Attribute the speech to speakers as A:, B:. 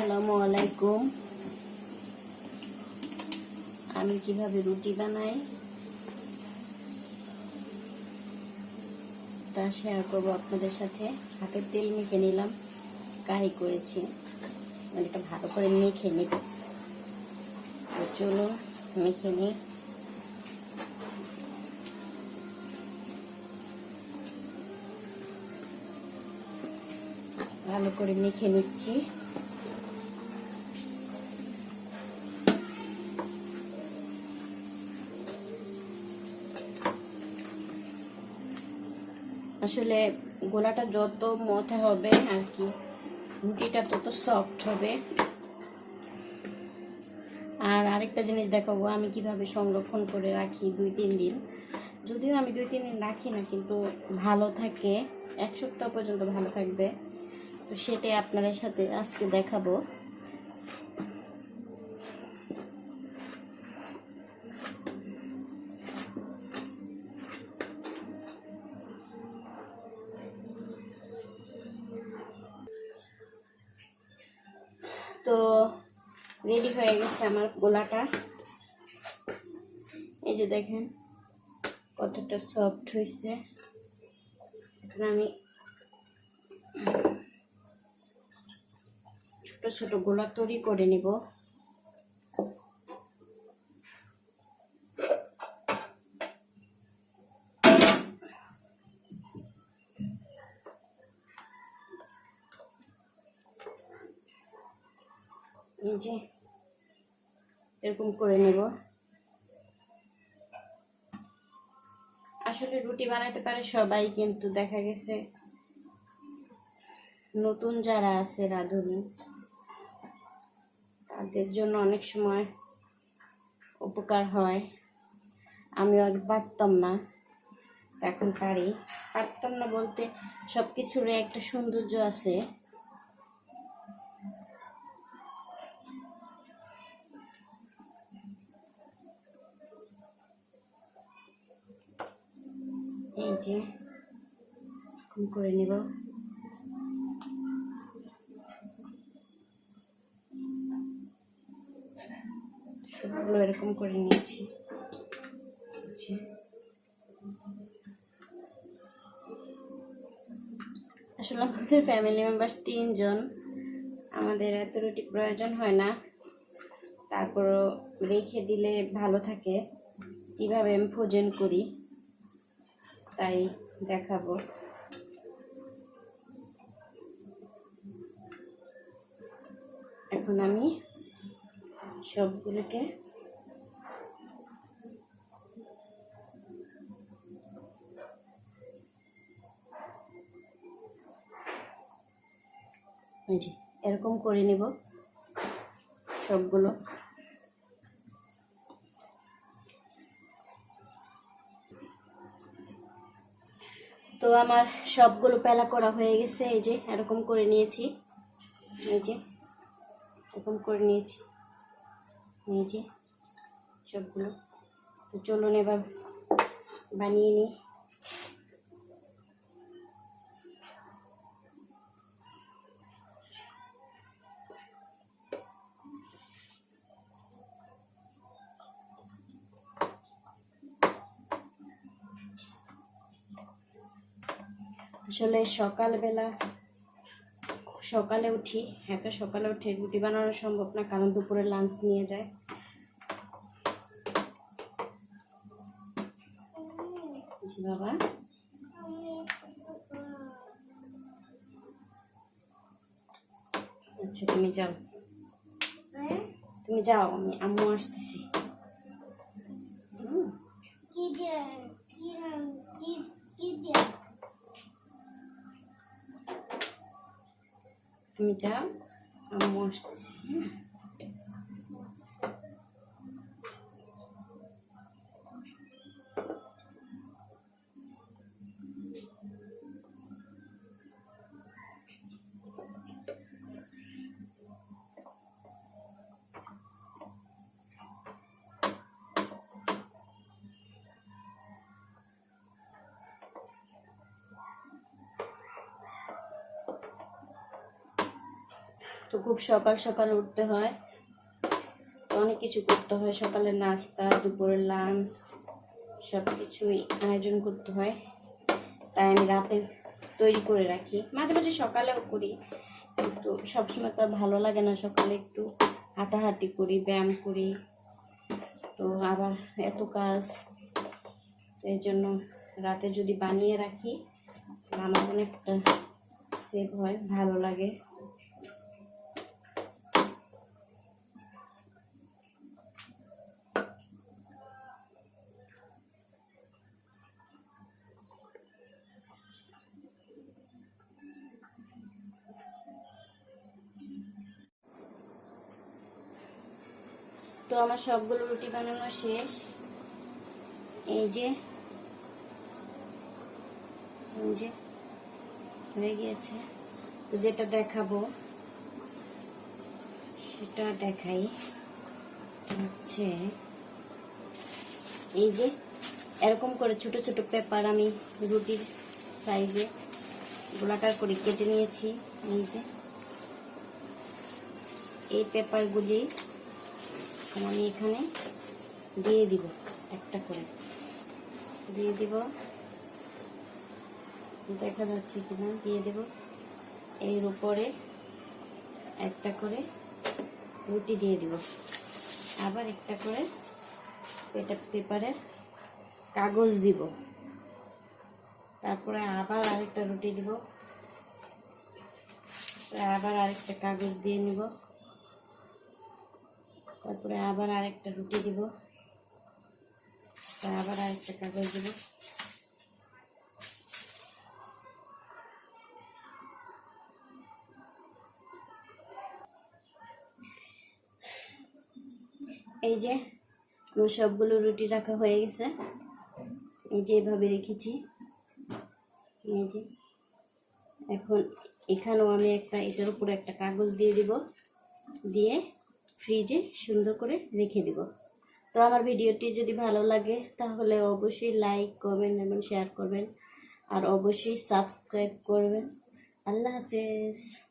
A: আসসালামু আলাইকুম। আমি কীভাবে রুটি বানাই তা শেয়ার করব আপনাদের সাথে। হাতের তেল মেখে নিলাম, কারি করেছি। এটা ভালো করে মেখে নিব। তো চলো মেখে নিই। ভালো করে মেখে নিচ্ছি। আসলে গোলাটা যত মথা হবে আর কি, রুটিটা তত সফট হবে। আর আরেকটা জিনিস দেখাবো, আমি কীভাবে সংরক্ষণ করে রাখি দুই তিন দিন। যদিও আমি দুই তিন দিন রাখি না, কিন্তু ভালো থাকে, এক সপ্তাহ পর্যন্ত ভালো থাকবে। তো সেটাই আপনাদের সাথে আজকে দেখাবো। তো রেডি হয়ে গেছে আমার গোলাটা। এই যে দেখেন কতটা সফট হয়েছে। এখন আমি ছোট ছোট গোলা তৈরি করে নিব। যে এরকম করে নেব। আসলে রুটি বানাতে পারে সবাই, কিন্তু দেখা গেছে নতুন যারা আছে রাঁধুনি, তাদের জন্য অনেক সময় উপকার হয়। আমিও আগে পারতাম না, এখন পারি। পারতাম না বলতে সব কিছুরই একটা সৌন্দর্য আছে। এরকম করে নেব। সবগুলো এরকম করে নিয়েছি। আচ্ছা। আসলে আমাদের ফ্যামিলি মেম্বার্স তিনজন, আমাদের এত রুটি প্রয়োজন হয় না। তারপরও রেখে দিলে ভালো থাকে। কীভাবে আমি ভোজন করি? তাই দেখাবো। এখন আমি সবগুলোকে এরকম করে নিব সবগুলো। তো আমার সবগুলো পেলা করা হয়ে গেছে, এই যে, এরকম করে নিয়েছি। এই যে, এরকম করে নিয়েছি। এই যে, সবগুলো। তো চলুন এবার বানিয়ে নিই। আসলে সকালবেলা সকালে উঠি এত সকালে উঠে রুটি বানানো সম্ভব না, কারণ দুপুরে লাঞ্চ নিয়ে যায়। বাবা। আচ্ছা তুমি যাও। তুমি যাও, আমি আম্মু আসতেছি।
B: কি দিয়ে? কি কি দিয়ে?
A: তুমি যাও তো খুব সকাল সকাল উঠতে হয়। অনেক কিছু করতে হয়। সকালে নাস্তা, দুপুরের লাঞ্চ সব কিছুই আয়োজন করতে হয়। তাই আমি রাতে তৈরি করে রাখি। মাঝে মাঝে সকালেও করি, কিন্তু সবসময় তো ভালো লাগে না সকালে একটু হাঁটাহাঁটি করি, ব্যায়াম করি। তো আবার এত কাজ, এই জন্য রাতে যদি বানিয়ে রাখি, আমার অনেকটা সেভ হয়, ভালো লাগে। তো আমার সবগুলো রুটি বানানো শেষ। এই যে যে, হয়ে গিয়েছে। তো যেটা দেখাবো, সেটা দেখাই। হচ্ছে, এই যে, এরকম করে ছোট ছোট পেপার আমি রুটির সাইজে গোলাকার করে কেটে নিয়েছি। এই যে, এই পেপারগুলি এখন আমি এখানে দিয়ে দিব একটা করে। দিয়ে দিব। দেখা যাচ্ছে কিনা? দিয়ে দেব। এর উপরে একটা করে রুটি দিয়ে দিব। আবার একটা করে এটা পেপারের কাগজ দিব। তারপরে আবার আরেকটা রুটি দিব। আবার আরেকটা কাগজ দিয়ে নিব। তারপরে আবার আরেকটা রুটি দিব। আবার আরেকটা কাগজ দিব। এই যে, আমার সবগুলো রুটি রাখা হয়ে গেছে। এই যে এভাবে রেখেছি। এই যে, এখন এখানেও আমি একটা, এটার উপরে একটা কাগজ দিয়ে দিব। দিয়ে ফ্রিজে সুন্দর করে রেখে দিব। তো আমার ভিডিওটি যদি ভালো লাগে, তাহলে অবশ্যই লাইক করবেন এবং শেয়ার করবেন। আর অবশ্যই সাবস্ক্রাইব করবেন। আল্লাহ হাফেজ।